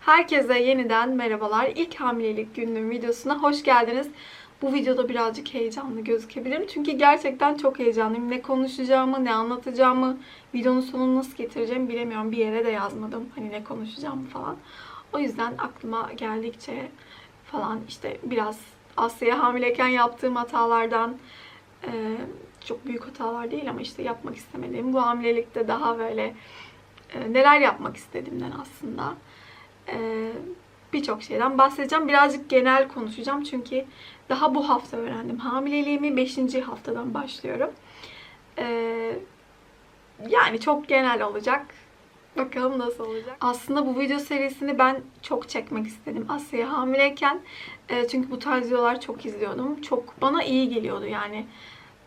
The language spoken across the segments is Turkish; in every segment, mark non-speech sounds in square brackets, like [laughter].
Herkese yeniden merhabalar. İlk hamilelik günlüğüm videosuna hoş geldiniz. Bu videoda birazcık heyecanlı gözükebilirim. Çünkü gerçekten çok heyecanlıyım. Ne konuşacağımı, ne anlatacağımı, videonun sonunu nasıl getireceğimi bilemiyorum. Bir yere de yazmadım. Hani ne konuşacağımı falan. O yüzden aklıma geldikçe falan işte biraz Asya'ya hamileyken yaptığım hatalardan e, çok büyük hatalar değil ama işte yapmak istemediğim bu hamilelikte daha böyle e, neler yapmak istediğimden aslında e, birçok şeyden bahsedeceğim. Birazcık genel konuşacağım çünkü daha bu hafta öğrendim. Hamileliğimi 5. haftadan başlıyorum. E, yani çok genel olacak. Bakalım nasıl olacak. Aslında bu video serisini ben çok çekmek istedim Asya'ya hamileyken. E, çünkü bu tarz videolar çok izliyordum. Çok bana iyi geliyordu yani.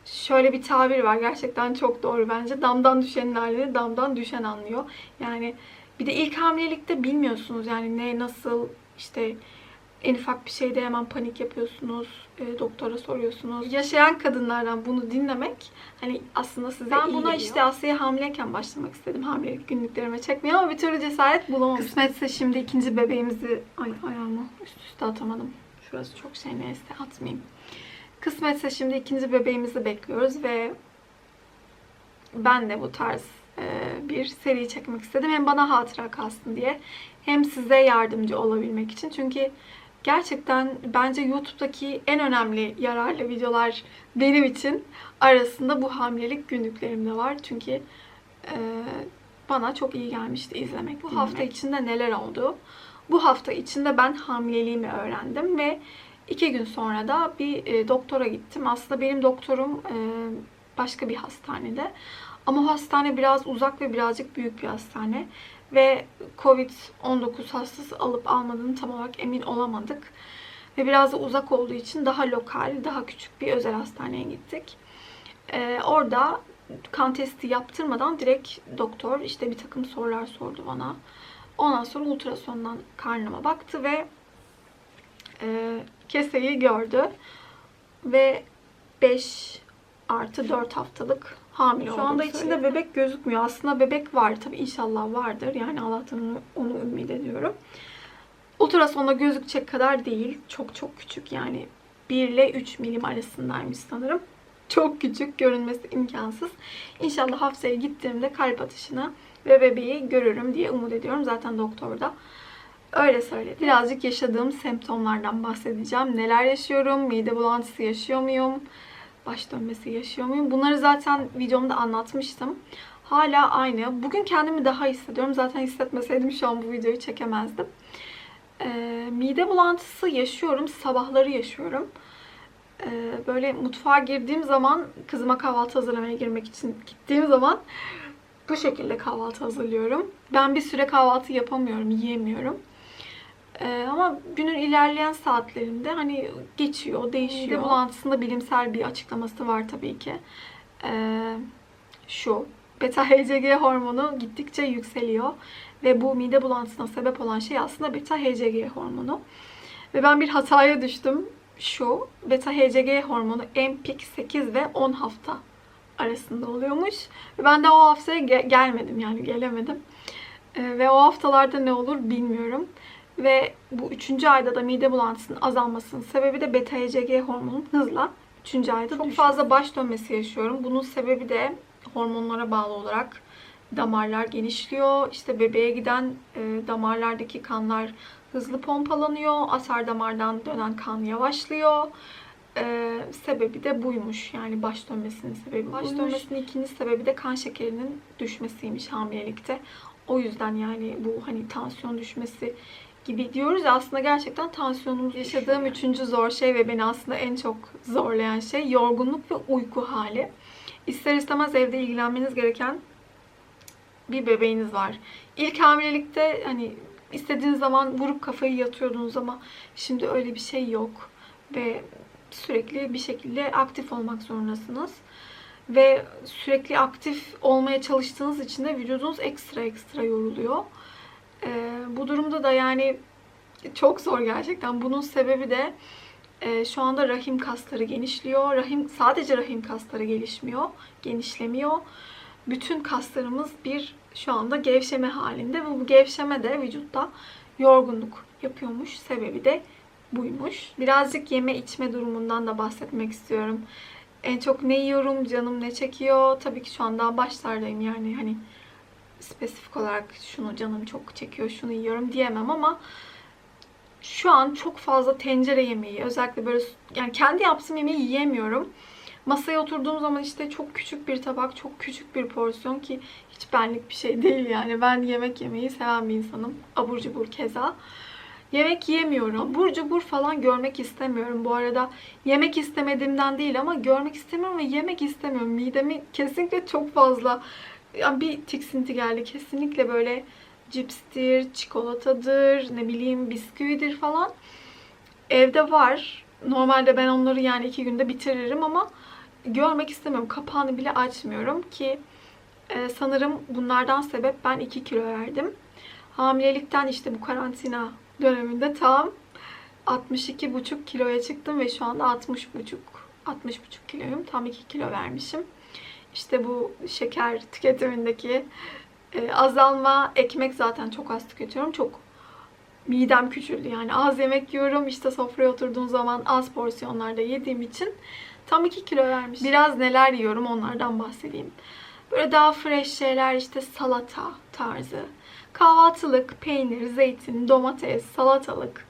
Şöyle bir tabir var gerçekten çok doğru bence. Damdan düşenin halini damdan düşen anlıyor. Yani bir de ilk hamilelikte bilmiyorsunuz yani ne nasıl işte en ufak bir şeyde hemen panik yapıyorsunuz. e, doktora soruyorsunuz. Yaşayan kadınlardan bunu dinlemek hani aslında size ben iyi buna geliyor. işte Asya'ya hamileyken başlamak istedim. Hamilelik günlüklerime çekmeye ama bir türlü cesaret bulamamıştım. Kısmetse şimdi ikinci bebeğimizi ay ayağımı üst üste atamadım. Şurası çok şey neyse atmayayım. Kısmetse şimdi ikinci bebeğimizi bekliyoruz ve ben de bu tarz bir seri çekmek istedim. Hem bana hatıra kalsın diye hem size yardımcı olabilmek için. Çünkü gerçekten bence YouTube'daki en önemli yararlı videolar benim için arasında bu hamilelik günlüklerimde var. Çünkü e, bana çok iyi gelmişti izlemek. Bu hafta içinde neler oldu? Bu hafta içinde ben hamileliğimi öğrendim ve iki gün sonra da bir e, doktora gittim. Aslında benim doktorum e, başka bir hastanede. Ama hastane biraz uzak ve birazcık büyük bir hastane. Ve Covid-19 hastası alıp almadığını tam olarak emin olamadık. Ve biraz da uzak olduğu için daha lokal, daha küçük bir özel hastaneye gittik. Ee, orada kan testi yaptırmadan direkt doktor işte bir takım sorular sordu bana. Ondan sonra ultrasondan karnıma baktı ve e, keseyi gördü. Ve 5 artı 4 haftalık hamile Şu anda içinde bebek gözükmüyor. Aslında bebek var. Tabii inşallah vardır. Yani Allah'tan onu, onu ümit ediyorum. Ultrasonda gözükecek kadar değil. Çok çok küçük yani 1 ile 3 milim arasındaymış sanırım. Çok küçük, görünmesi imkansız. İnşallah haftaya gittiğimde kalp atışını ve bebeği görürüm diye umut ediyorum. Zaten doktor da öyle söyledi. Birazcık yaşadığım semptomlardan bahsedeceğim. Neler yaşıyorum? Mide bulantısı yaşıyor muyum? Baş dönmesi yaşıyor muyum? Bunları zaten videomda anlatmıştım. Hala aynı. Bugün kendimi daha hissediyorum. Zaten hissetmeseydim şu an bu videoyu çekemezdim. Ee, mide bulantısı yaşıyorum. Sabahları yaşıyorum. Ee, böyle mutfağa girdiğim zaman kızıma kahvaltı hazırlamaya girmek için gittiğim zaman bu şekilde kahvaltı hazırlıyorum. Ben bir süre kahvaltı yapamıyorum, yiyemiyorum. Ee, ama günün ilerleyen saatlerinde hani geçiyor, değişiyor. Mide bulantısında bilimsel bir açıklaması var tabii ki. Ee, şu, beta HCG hormonu gittikçe yükseliyor. Ve bu mide bulantısına sebep olan şey aslında beta HCG hormonu. Ve ben bir hataya düştüm. Şu, beta HCG hormonu en pik 8 ve 10 hafta arasında oluyormuş. Ve ben de o haftaya ge- gelmedim yani gelemedim. Ee, ve o haftalarda ne olur bilmiyorum. Ve bu üçüncü ayda da mide bulantısının azalmasının sebebi de beta HCG hormonun hızla üçüncü ayda Çok fazla baş dönmesi yaşıyorum. Bunun sebebi de hormonlara bağlı olarak damarlar genişliyor. İşte bebeğe giden e, damarlardaki kanlar hızlı pompalanıyor. Asar damardan dönen kan yavaşlıyor. E, sebebi de buymuş. Yani baş dönmesinin sebebi Baş dönmesinin ikinci sebebi de kan şekerinin düşmesiymiş hamilelikte. O yüzden yani bu hani tansiyon düşmesi gibi diyoruz aslında gerçekten tansiyonumuz yaşadığım üçüncü zor şey ve beni aslında en çok zorlayan şey yorgunluk ve uyku hali. İster istemez evde ilgilenmeniz gereken bir bebeğiniz var. İlk hamilelikte hani istediğiniz zaman vurup kafayı yatıyordunuz ama şimdi öyle bir şey yok ve sürekli bir şekilde aktif olmak zorundasınız. Ve sürekli aktif olmaya çalıştığınız için de vücudunuz ekstra ekstra yoruluyor. Ee, bu durumda da yani çok zor gerçekten. Bunun sebebi de e, şu anda rahim kasları genişliyor. Rahim sadece rahim kasları gelişmiyor, genişlemiyor. Bütün kaslarımız bir şu anda gevşeme halinde ve bu gevşeme de vücutta yorgunluk yapıyormuş. Sebebi de buymuş. Birazcık yeme içme durumundan da bahsetmek istiyorum. En çok ne yiyorum, canım ne çekiyor? Tabii ki şu anda başlardayım yani hani spesifik olarak şunu canım çok çekiyor, şunu yiyorum diyemem ama şu an çok fazla tencere yemeği, özellikle böyle yani kendi yaptığım yemeği yiyemiyorum. Masaya oturduğum zaman işte çok küçük bir tabak, çok küçük bir porsiyon ki hiç benlik bir şey [laughs] değil yani. Ben yemek yemeyi seven bir insanım. Abur cubur keza. Yemek yiyemiyorum. Abur cubur falan görmek istemiyorum. Bu arada yemek istemediğimden değil ama görmek istemiyorum ve yemek istemiyorum. Midemi kesinlikle çok fazla yani bir tiksinti geldi. Kesinlikle böyle cipstir, çikolatadır, ne bileyim bisküvidir falan. Evde var. Normalde ben onları yani iki günde bitiririm ama görmek istemiyorum. Kapağını bile açmıyorum ki e, sanırım bunlardan sebep ben 2 kilo verdim. Hamilelikten işte bu karantina döneminde tam 62,5 kiloya çıktım ve şu anda 60,5 60,5 kiloyum. Tam 2 kilo vermişim. İşte bu şeker tüketimindeki e, azalma, ekmek zaten çok az tüketiyorum. Çok midem küçüldü. Yani az yemek yiyorum. İşte sofraya oturduğum zaman az porsiyonlarda yediğim için tam 2 kilo vermiş. Biraz neler yiyorum onlardan bahsedeyim. Böyle daha fresh şeyler işte salata tarzı. Kahvaltılık, peynir, zeytin, domates, salatalık,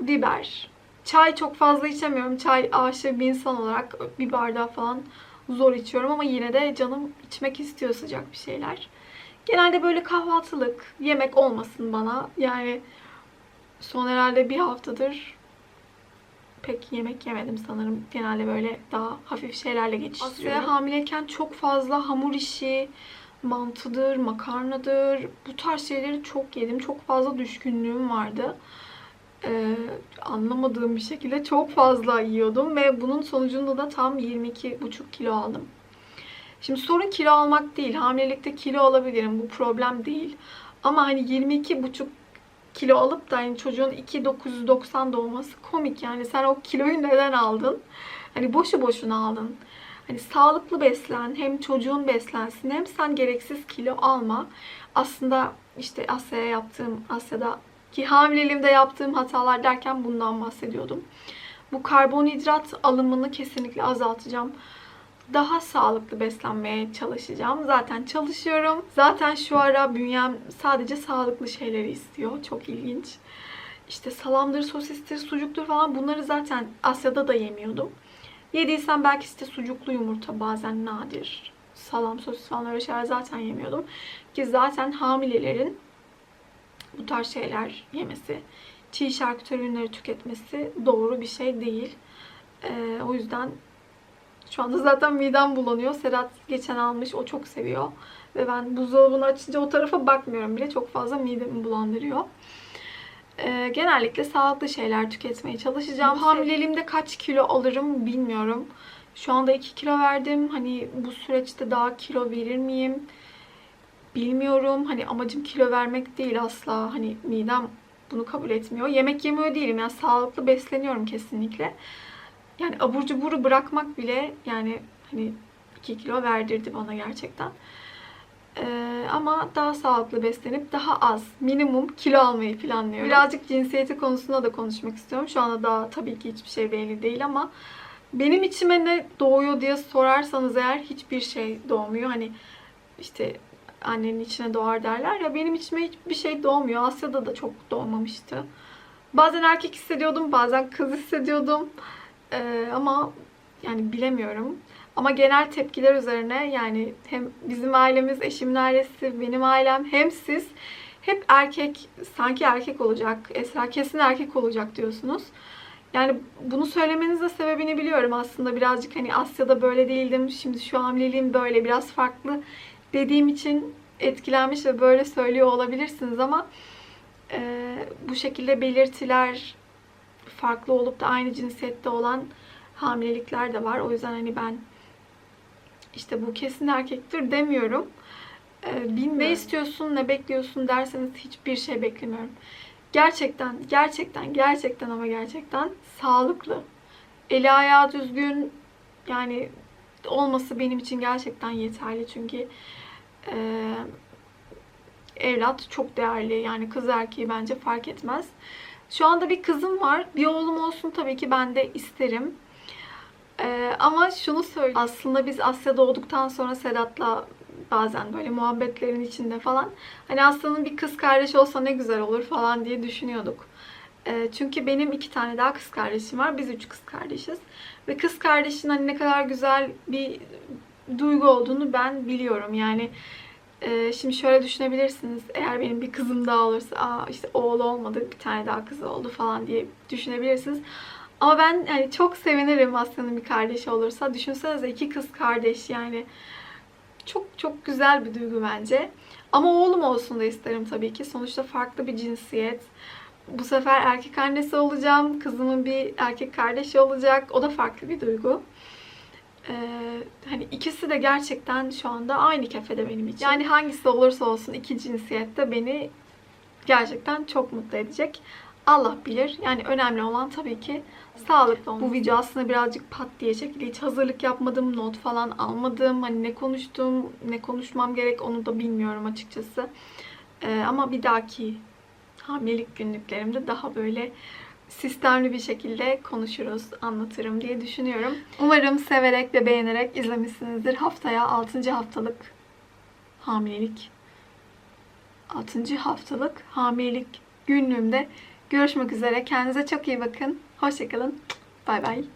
biber. Çay çok fazla içemiyorum. Çay aşığı bir insan olarak bir bardağı falan zor içiyorum ama yine de canım içmek istiyor sıcak bir şeyler. Genelde böyle kahvaltılık, yemek olmasın bana. Yani son herhalde bir haftadır pek yemek yemedim sanırım. Genelde böyle daha hafif şeylerle geçiştiriyorum. Asya'ya hamileyken çok fazla hamur işi, mantıdır, makarnadır bu tarz şeyleri çok yedim. Çok fazla düşkünlüğüm vardı. Ee, anlamadığım bir şekilde çok fazla yiyordum ve bunun sonucunda da tam 22,5 kilo aldım. Şimdi sorun kilo almak değil. Hamilelikte kilo alabilirim. Bu problem değil. Ama hani 22,5 kilo alıp da hani çocuğun 2.990 doğması komik yani. Sen o kiloyu neden aldın? Hani boşu boşuna aldın. Hani sağlıklı beslen, hem çocuğun beslensin hem sen gereksiz kilo alma. Aslında işte Asya'ya yaptığım, Asya'da ki hamileliğimde yaptığım hatalar derken bundan bahsediyordum. Bu karbonhidrat alımını kesinlikle azaltacağım. Daha sağlıklı beslenmeye çalışacağım. Zaten çalışıyorum. Zaten şu ara bünyem sadece sağlıklı şeyleri istiyor. Çok ilginç. İşte salamdır, sosistir, sucuktur falan bunları zaten Asya'da da yemiyordum. Yediysem belki işte sucuklu yumurta bazen nadir. Salam, sosis falan öyle şeyler zaten yemiyordum. Ki zaten hamilelerin bu tarz şeyler yemesi, çiğ şarküteri ürünleri tüketmesi doğru bir şey değil. Ee, o yüzden şu anda zaten midem bulanıyor. Sedat geçen almış. O çok seviyor. Ve ben buzdolabını açınca o tarafa bakmıyorum bile. Çok fazla midemi bulandırıyor. Ee, genellikle sağlıklı şeyler tüketmeye çalışacağım. Hamileliğimde kaç kilo alırım bilmiyorum. Şu anda 2 kilo verdim. Hani bu süreçte daha kilo verir miyim? Bilmiyorum. Hani amacım kilo vermek değil asla. Hani midem bunu kabul etmiyor. Yemek yemiyor değilim. Yani sağlıklı besleniyorum kesinlikle. Yani abur cuburu bırakmak bile yani hani 2 kilo verdirdi bana gerçekten. Ee, ama daha sağlıklı beslenip daha az, minimum kilo almayı planlıyorum. Birazcık cinsiyeti konusunda da konuşmak istiyorum. Şu anda daha tabii ki hiçbir şey belli değil ama benim içime ne doğuyor diye sorarsanız eğer hiçbir şey doğmuyor. Hani işte annenin içine doğar derler ya benim içime hiçbir şey doğmuyor. Asya'da da çok doğmamıştı. Bazen erkek hissediyordum, bazen kız hissediyordum. Ee, ama yani bilemiyorum. Ama genel tepkiler üzerine yani hem bizim ailemiz, eşimin ailesi, benim ailem hem siz hep erkek, sanki erkek olacak, Esra kesin erkek olacak diyorsunuz. Yani bunu söylemenizin sebebini biliyorum aslında birazcık hani Asya'da böyle değildim, şimdi şu hamileliğim böyle biraz farklı dediğim için etkilenmiş ve böyle söylüyor olabilirsiniz ama e, bu şekilde belirtiler farklı olup da aynı cinsiyette olan hamilelikler de var. O yüzden hani ben işte bu kesin erkektir demiyorum. Ee, bin ne istiyorsun, ne bekliyorsun derseniz hiçbir şey beklemiyorum. Gerçekten, gerçekten, gerçekten ama gerçekten sağlıklı. Eli ayağı düzgün yani olması benim için gerçekten yeterli. Çünkü e, evlat çok değerli. Yani kız erkeği bence fark etmez. Şu anda bir kızım var. Bir oğlum olsun tabii ki ben de isterim. Ee, ama şunu söyleyeyim. Aslında biz Asya doğduktan sonra Sedat'la bazen böyle muhabbetlerin içinde falan hani Aslı'nın bir kız kardeşi olsa ne güzel olur falan diye düşünüyorduk. Ee, çünkü benim iki tane daha kız kardeşim var. Biz üç kız kardeşiz. Ve kız kardeşin hani ne kadar güzel bir duygu olduğunu ben biliyorum. Yani e, şimdi şöyle düşünebilirsiniz. Eğer benim bir kızım daha olursa Aa, işte oğlu olmadı bir tane daha kızı oldu falan diye düşünebilirsiniz. Ama ben yani çok sevinirim Aslı'nın bir kardeşi olursa. Düşünsenize iki kız kardeş yani. Çok çok güzel bir duygu bence. Ama oğlum olsun da isterim tabii ki. Sonuçta farklı bir cinsiyet. Bu sefer erkek annesi olacağım. Kızımın bir erkek kardeşi olacak. O da farklı bir duygu. Ee, hani ikisi de gerçekten şu anda aynı kefede benim için. Yani hangisi olursa olsun iki cinsiyette beni gerçekten çok mutlu edecek. Allah bilir. Yani önemli olan tabii ki sağlıklı olması. Bu video aslında birazcık pat diye çekildi. Hiç hazırlık yapmadım, not falan almadım. Hani ne konuştum, ne konuşmam gerek onu da bilmiyorum açıkçası. Ee, ama bir dahaki hamilelik günlüklerimde daha böyle sistemli bir şekilde konuşuruz, anlatırım diye düşünüyorum. Umarım severek ve beğenerek izlemişsinizdir. Haftaya 6. haftalık hamilelik 6. haftalık hamilelik günlüğümde görüşmek üzere. Kendinize çok iyi bakın. Hoşçakalın. Bay bay.